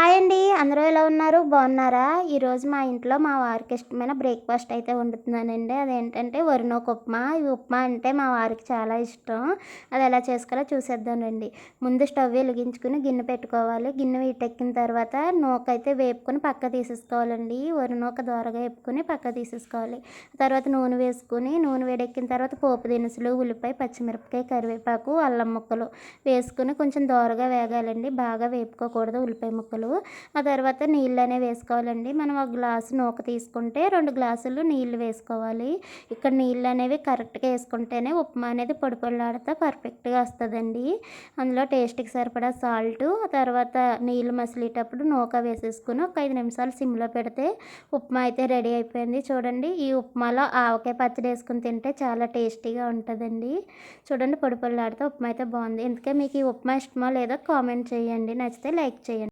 Hi అండి. అందరూ ఎలా ఉన్నారు? బాగున్నారా? ఈరోజు మా ఇంట్లో మా వారికి ఇష్టమైన బ్రేక్ఫాస్ట్ అయితే వండుతున్నానండి. అదేంటంటే వరినోక ఉప్మా. ఈ ఉప్మా అంటే మా వారికి చాలా ఇష్టం. అది ఎలా చేసుకోవాలో చూసేద్దామండి ముందు స్టవ్ వెలిగించుకుని గిన్నె పెట్టుకోవాలి. గిన్నె వీటెక్కిన తర్వాత నూక అయితే వేపుకొని పక్క తీసేసుకోవాలండి. వరినోక దోరగా వేపుకొని పక్క తీసేసుకోవాలి. తర్వాత నూనె వేసుకుని నూనె వేడెక్కిన తర్వాత పోపు దినుసులు ఉల్లిపాయ పచ్చిమిరపకాయ కరివేపాకు అల్లం ముక్కలు వేసుకుని కొంచెం దోరగా వేగాలండి. బాగా వేపుకోకూడదు ఉల్లిపాయ ముక్కలు. ముక్కలు ఆ తర్వాత నీళ్ళు అనేవి వేసుకోవాలండి. మనం ఒక గ్లాసు నూక తీసుకుంటే రెండు గ్లాసులు నీళ్ళు వేసుకోవాలి. ఇక్కడ నీళ్ళు అనేవి కరెక్ట్గా వేసుకుంటేనే ఉప్మా అనేది పొడి పొడిలాడితే పర్ఫెక్ట్గా వస్తుందండి. అందులో టేస్ట్కి సరిపడా సాల్ట్ ఆ తర్వాత నీళ్ళు మసిలేటప్పుడు నూక వేసేసుకుని ఒక ఐదు నిమిషాలు సిమ్లో పెడితే ఉప్మా అయితే రెడీ అయిపోయింది. చూడండి ఈ ఉప్మాలో ఆవకాయ పచ్చడి వేసుకుని తింటే చాలా టేస్టీగా ఉంటుందండి. చూడండి పొడి పొడిలాడితే ఉప్మా అయితే బాగుంది. ఇందుకే మీకు ఈ ఉప్మా ఇష్టమా లేదో కామెంట్ చేయండి. నచ్చితే లైక్ చేయండి.